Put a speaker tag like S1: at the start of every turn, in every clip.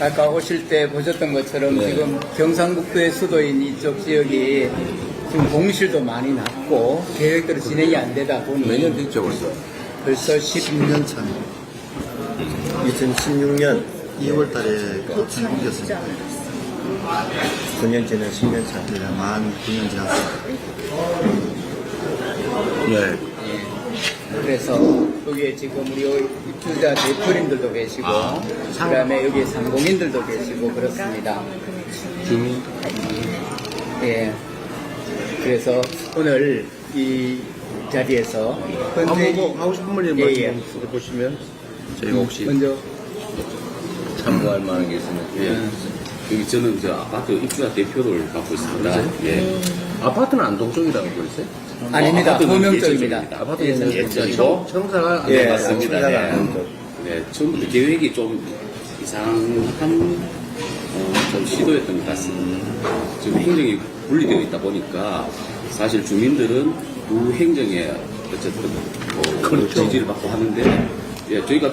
S1: 아까 오실 때 보셨던 것처럼 지금 경상북도의 수도인 이쪽 지역이 지금 공실도 많이 났고 계획대로 진행이 안 되다 보니
S2: 몇 년 됐죠, 벌써?
S1: 벌써 10년 차
S3: 2016년 2월 달에 생겼습니다. 9년 전에 10년 차.
S4: 제가 만 9년 지났습니다.
S2: 네.
S1: 그래서 여기에 지금 우리 입주자 대표님들도 계시고
S2: 아,
S1: 그다음에 여기 상공인들도 계시고 그렇습니다.
S2: 주민?
S1: 예. 그래서 오늘 이 자리에서 현재
S2: 뭐 하고 싶은 말
S1: 예,
S2: 말씀
S1: 예.
S2: 좀 해보시면 저희가 혹시
S1: 먼저
S2: 참고할 만한 게 있으면
S1: 예.
S5: 여기 저는 저 아파트 입주자 대표를 맡고 있습니다. 예.
S2: 아파트는 안동 쪽이라고 그랬어요?
S1: 아닙니다.
S5: 아파트는
S1: 호명
S5: 예전
S1: 쪽입니다.
S5: 쪽입니다.
S2: 아파트는
S1: 예,
S5: 예전이고
S2: 청사가
S3: 예,
S5: 네, 맞습니다.
S3: 청사가
S5: 네.
S3: 안동.
S5: 네, 처음부터 계획이 좀 이상한 어, 좀 시도였던 것 같습니다. 지금 행정이 분리되어 있다 보니까 사실 주민들은 두 행정에 어쨌든 뭐
S2: 그렇죠.
S5: 지지를 받고 하는데 예, 저희가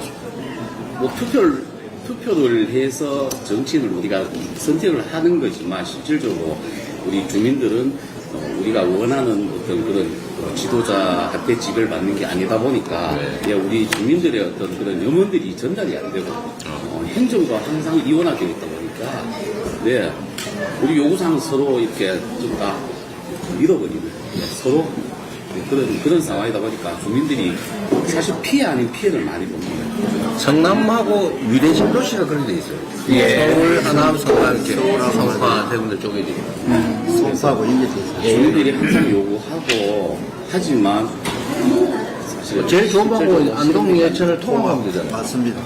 S5: 뭐 투표를 투표를 해서 정치인을 우리가 선택을 하는 거지만 실질적으로 우리 주민들은 어, 우리가 원하는 어떤 그런 어, 지도자한테 지배를 받는 게 아니다 보니까 예, 우리 주민들의 어떤 그런 염원들이 전달이 안 되고 어, 행정과 항상 이원화되어 있다 보니까 네 우리 요구사항 서로 이렇게 좀 다 밀어버리는 예, 서로 네, 그런 그런 상황이다 보니까 주민들이 사실 피해 아닌 피해를 많이 봅니다.
S2: 성남하고 위례 신 도시가 그렇게 돼 있어요.
S1: 예.
S2: 서울, 하남, 성남, 이렇게 성파, 대군들 쪽에 이제
S4: 송파하고 인계돼 있어요.
S5: 주민들이 항상 요구하고 하지만 사실
S2: 제일 좋은 방법은 안동 예천을 통합하면 되잖아요.
S4: 맞습니다.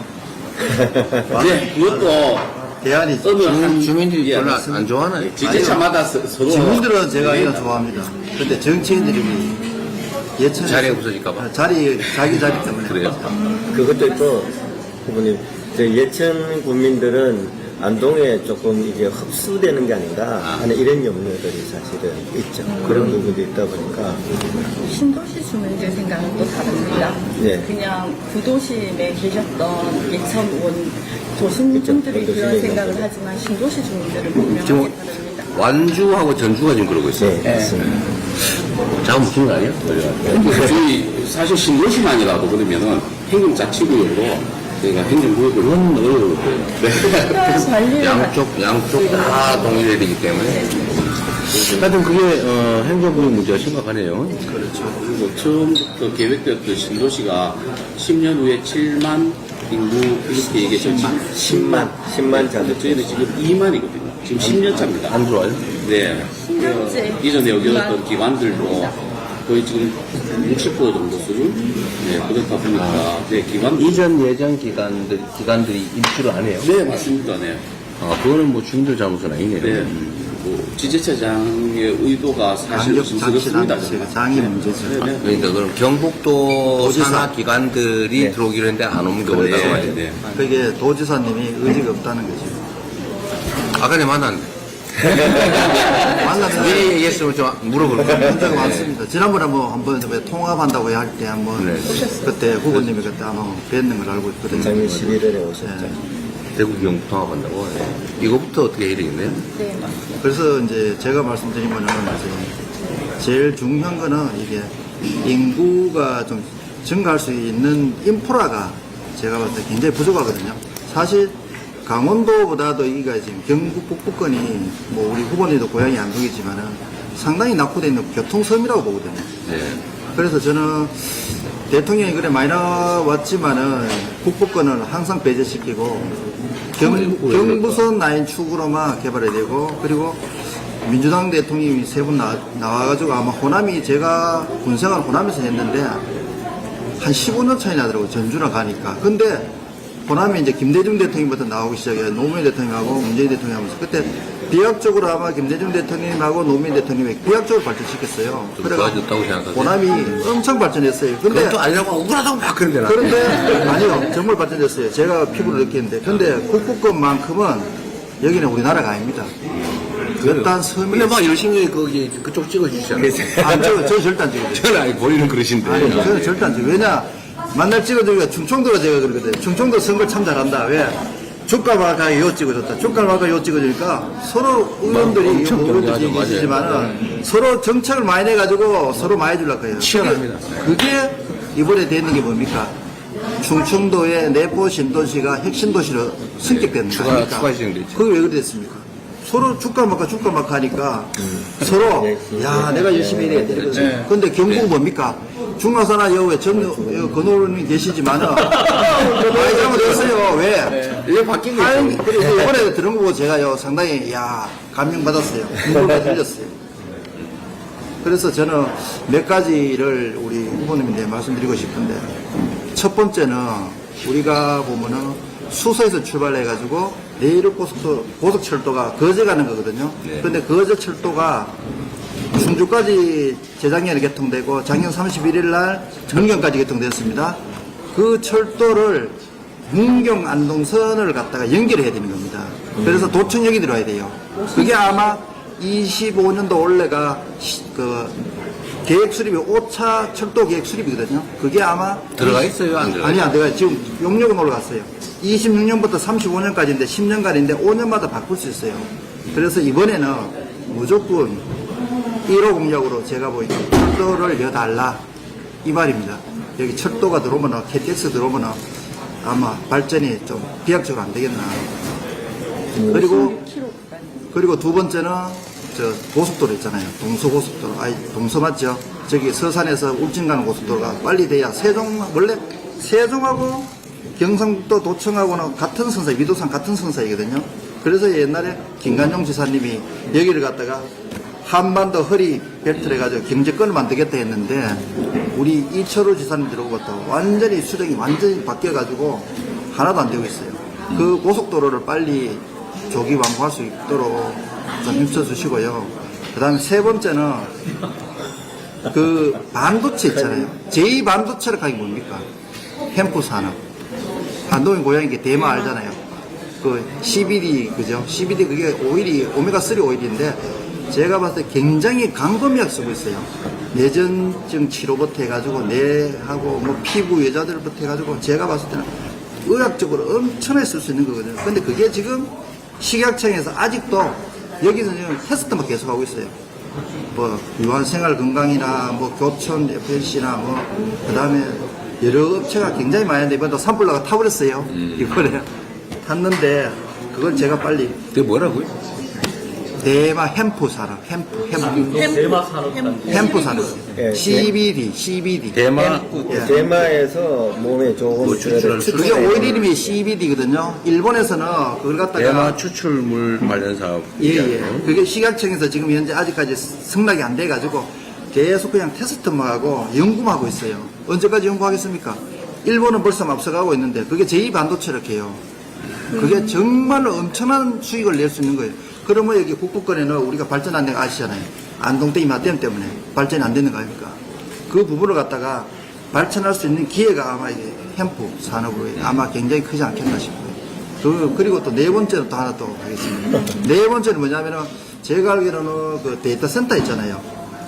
S5: 네, 그것도
S4: 대안이
S2: 주민,
S5: 한
S2: 주민들이
S5: 예,
S2: 별로 안- 좋아하나요?
S5: 지자체마다 서, 서로
S4: 주민들은 제가 이거
S5: 네,
S4: 좋아합니다. 근데 정치인들이 예천
S2: 자리가 없어질까봐.
S4: 자리 자기 자리 때문에
S2: 그래요?
S3: 그것도 있고, 후보님, 저 예천 국민들은 안동에 조금 이게 흡수되는 게 아닌가 하는 이런 염려들이 사실은 있죠. 그런 부분도 있다 보니까.
S6: 신도시 주민들 생각은 또 다릅니다.
S3: 예.
S6: 그냥 구도심에 계셨던 예천원 조승분들이
S3: 그렇죠.
S6: 그런 생각을 하지만 신도시 주민들은 분명하게
S2: 지금
S6: 다릅니다.
S2: 완주하고 전주가 지금 그러고 있어요.
S3: 네, 맞습니다.
S2: 자금 묻힌 거 아니에요?
S5: 저희 사실 신도시만이라도 그러면은 행정 자치구역으로 저희가 행정구역을
S2: 어려울 거예요.
S6: 특별한 관리를
S2: 양쪽, 양쪽 다 동일해야 되기 때문에. 하여튼 그게, 어, 행정부의 문제가 심각하네요.
S5: 그리고 처음부터 계획되었던 신도시가 10년 후에 7만 인구 이렇게 얘기했죠.
S3: 10만, 10만 자들.
S5: 저희는 지금 2만이거든요. 지금 10년 차입니다.
S2: 안 들어와요?
S5: 네. 그 이전에 여기. 어떤 기관들도 거의 지금 60% 정도 수준? 네, 그렇다 보니까, 네, 기관.
S2: 이전 예전 기관들, 기관들이 입주를 안 해요.
S5: 네, 맞습니다. 네.
S2: 아, 그거는 뭐 주민들 잘못은 아니네요.
S5: 네. 뭐, 지자체장의 의도가 사실 좀
S4: 장기단
S5: 스럽습니다.
S4: 장이 문제죠.
S5: 네, 네.
S2: 그러니까 그럼 경북도
S4: 도지사.
S2: 산하 기관들이
S3: 네.
S2: 들어오기로 했는데 안
S5: 네,
S2: 말이에요.
S5: 네.
S4: 그게 도지사님이 의지가 없다는 거죠.
S2: 아까 전에 만났는데.
S4: 만나서
S2: 왜 얘기했으면 좀 물어볼 거예요.
S4: 문제가 많습니다. 지난번에 뭐 한번 왜 통합한다고 할 때 한번
S2: 네.
S4: 그때 후보님이 그때 아마 뵀는 걸 알고 있거든요.
S3: 작년 11월에 오셨죠.
S2: 대구 경북 통합한다고. 네. 이거부터 어떻게 해야 되겠네요?
S6: 네, 맞습니다.
S4: 그래서 이제 제가 말씀드리면은 지금 제일 중요한 거는 이게 인구가 좀 증가할 수 있는 인프라가 제가 봤을 때 굉장히 부족하거든요. 사실 강원도보다도 여기가 지금 경북 북부권이 뭐 우리 후보님도 고향이 안동이지만은 상당히 낙후되어 있는 교통섬이라고 보거든요.
S2: 네.
S4: 그래서 저는 대통령이 그래 많이 나왔지만은 북부권을 항상 배제시키고 경, 경부선 라인 축으로만 개발해야 되고 그리고 민주당 대통령이 세 분 나와가지고 아마 호남이 제가 군생활 호남에서 했는데 한 15년 차이 나더라고요 전주랑 가니까 근데 호남이 이제 김대중 대통령부터 나오기 시작해요 노무현 대통령하고 문재인 대통령 하면서 그때 비약적으로 아마 김대중 대통령하고 노무현 대통령이 비약적으로 발전시켰어요
S2: 좀 도와줬다고 생각하세요?
S4: 호남이 엄청 발전했어요 근데
S2: 또 아니라고 억울하다고 막 그런데 나.
S4: 그런데 아니요 정말 발전됐어요 제가 피부로 느끼는데 근데 북부권만큼은 여기는 우리나라가 아닙니다 그딴 섬이
S2: 근데 막 열심히 거기 그쪽 찍어주시잖아요.
S4: 안 찍어, 저 절대 안 찍어요.
S2: 저는 아니 본인은 그러신데.
S4: 아니, 저는 절대 안 찍어요. 왜냐, 만날 찍어주기가 충청도가 제가 그러거든. 충청도 선거 참 잘한다. 왜? 주가마가 요 찍어줬다. 주가마가 요 찍어주니까 서로 의원들이 의원들이. 계시지만은 서로 정책을 많이 내가지고 서로 많이 주려고 해요.
S2: 치열합니다.
S4: 그게, 이번에 되는 게 뭡니까? 충청도의 내포 신도시가 핵심 도시로 선격된 거
S2: 추가-
S4: 아닙니까? 그게 왜 그랬습니까? 서로 주가마카 주가마카 하니까 서로 야 내가 열심히 일해야 돼.
S1: 네.
S4: 근데 경북 뭡니까? 중화사나 여우에 전 건호는 계시지만은 많이 잘못했어요. 왜?
S2: 이게 바뀐 있죠.
S4: 그리고 이번에 들은 거 보고 제가요 상당히 야 감명 받았어요. 눈물이 흘렸어요. 그래서 저는 몇 가지를 우리 후보님한테 말씀드리고 싶은데 첫 번째는 우리가 보면은 수서에서 출발해가지고 내륙 고속도, 고속철도가 거제 가는 거거든요.
S2: 네.
S4: 근데 거제 철도가 충주까지 재작년에 개통되고 작년 31일 날 정경까지 개통됐습니다. 그 철도를 문경 안동선을 갖다가 연결해야 되는 겁니다. 그래서 도청역이 들어야 돼요. 그게 아마 25년도 올해가 시- 그 계획 수립이 5차 철도 계획 수립이거든요. 그게 아마
S2: 들어가 있어요? 안 들어가
S4: 아니 안 들어가 지금 용역은 올라갔어요. 26년부터 35년까지인데 10년간인데 5년마다 바꿀 수 있어요. 그래서 이번에는 무조건 1호 공약으로 제가 보기에 철도를 여달라 이 말입니다. 여기 철도가 들어오면 KTX 들어오면 아마 발전이 좀 비약적으로 안 되겠나. 그리고 그리고 두 번째는 저 고속도로 있잖아요. 동서고속도로. 아니 동서 맞죠? 저기 서산에서 울진 가는 고속도로가 빨리 돼야 세종 원래 세종하고 경상북도 도청하고는 같은 선사, 미도산 같은 선사이거든요. 그래서 옛날에 김관용 지사님이 여기를 갖다가 한반도 허리 벨트를 해가지고 경제권을 만들겠다 했는데 우리 이철우 지사님 들어오고부터 완전히 수령이 완전히 바뀌어가지고 하나도 안 되고 있어요. 그 고속도로를 빨리 조기 완공할 수 있도록 좀 힘써 주시고요. 그 다음에 세 번째는 그 반도체 있잖아요. 제2반도체를 가게 뭡니까? 햄프 산업. 한동인 고향인 게 대마 알잖아요. 그 CBD, 그죠? CBD 그게 오일이, 오메가3 오일인데 제가 봤을 때 굉장히 강검약 쓰고 있어요. 뇌전증 치료부터 해가지고 뇌하고 뭐 피부 여자들부터 해가지고 제가 봤을 때는 의학적으로 엄청나게 쓸 수 있는 거거든요. 근데 그게 지금 식약청에서 아직도 여기는 지금 테스트만 계속 하고 있어요. 뭐 유한생활 건강이나 뭐 교촌 FNC나 뭐 그다음에 여러 업체가 굉장히 많이 했는데 이번에 또 산불나가 타버렸어요. 이번에 탔는데 그걸 제가 빨리
S2: 그게 뭐라고요?
S4: 대마 햄프 산업, 햄프, 햄프, 햄프 산업,
S3: 예,
S4: CBD, CBD.
S2: 대마
S4: 예.
S3: 대마에서 몸에 좋은
S2: 뭐 추출할 수
S4: 그게 오일 이름이 CBD거든요. 일본에서는 그걸 갖다가
S2: 대마 추출물 관련 사업.
S4: 예, 예. 그게 식약청에서 지금 현재 아직까지 승낙이 안 돼가지고 계속 그냥 테스트만 하고 연구만 하고 있어요. 언제까지 연구하겠습니까? 일본은 벌써 앞서가고 있는데 그게 제2반도체를 해요. 그게 정말로 엄청난 수익을 낼 수 있는 거예요. 그러면 여기 북부권에는 우리가 발전 안 되는 거 아시잖아요. 안동댐 이마댐 때문에 발전이 안 되는 거 아닙니까? 그 부분을 갖다가 발전할 수 있는 기회가 아마 이게 햄프 산업으로 아마 굉장히 크지 않겠나 싶어요. 그, 그리고 또 네 번째는 또 하나 또 하겠습니다. 네 번째는 뭐냐면은 제가 알기로는 그 데이터 센터 있잖아요.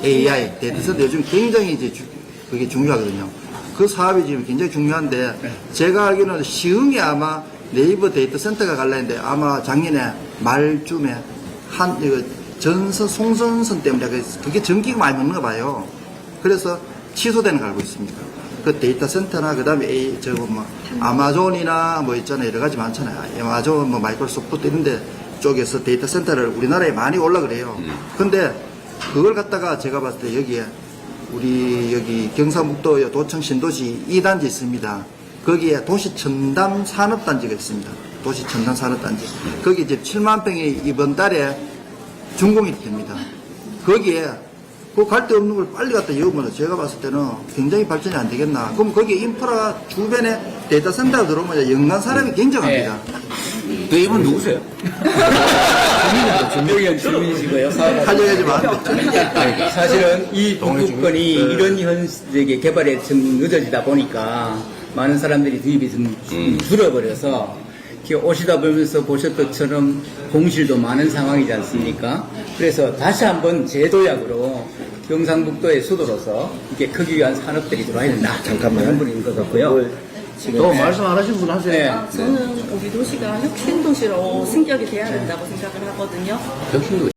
S4: AI 데이터 센터 요즘 굉장히 이제 주- 그게 중요하거든요. 그 사업이 지금 굉장히 중요한데 제가 알기로는 시흥에 아마 네이버 데이터 센터가 갈라는데 아마 작년에 말쯤에 한 이거 전선 송전선 때문에 그- 그게 전기가 많이 먹는가 봐요. 그래서 취소되는 걸 알고 있습니다. 그 데이터 센터나 그다음에 저거 뭐 아마존이나 뭐 있잖아요 여러 가지 많잖아요. 아마존 뭐 마이크로소프트 이런데 쪽에서 데이터 센터를 우리나라에 많이 올라 그래요. 근데 그걸 갖다가 제가 봤을 때 여기에 우리 여기 경상북도 도청 신도시 2단지 있습니다. 거기에 도시 첨단 산업단지가 있습니다. 도시 첨단 산업단지. 거기 이제 7만 평이 이번 달에 준공이 됩니다. 거기에 그 갈 데 없는 걸 빨리 갖다 여으면 제가 봤을 때는 굉장히 발전이 안 되겠나. 그럼 거기에 인프라 주변에 데이터 센터가 들어오면 연간 사람이 굉장합니다.
S2: 그 이분 누구세요?
S1: 여기는 주민이시고요. 사업하시고.
S4: 하려야지만.
S1: 사실은 이?
S2: 네.
S1: 이런 현적의 개발에 좀 늦어지다 보니까 많은 사람들이 투입이 좀
S2: 음.
S1: 줄어버려서 이렇게 오시다 보면서 보셨던 것처럼 공실도 많은 상황이지 않습니까? 그래서 다시 한번 제도약으로 경상북도의 수도로서 이렇게 크기 위한 산업들이 들어와야 된다.
S3: 잠깐만요.
S1: 그런 분인 것 같고요.
S3: 지금
S2: 또 말씀 안 하신 분 하세요.
S1: 네.
S6: 아, 저는 우리 도시가 혁신도시로 승격이 돼야 된다고 생각을 하거든요.
S2: 혁신도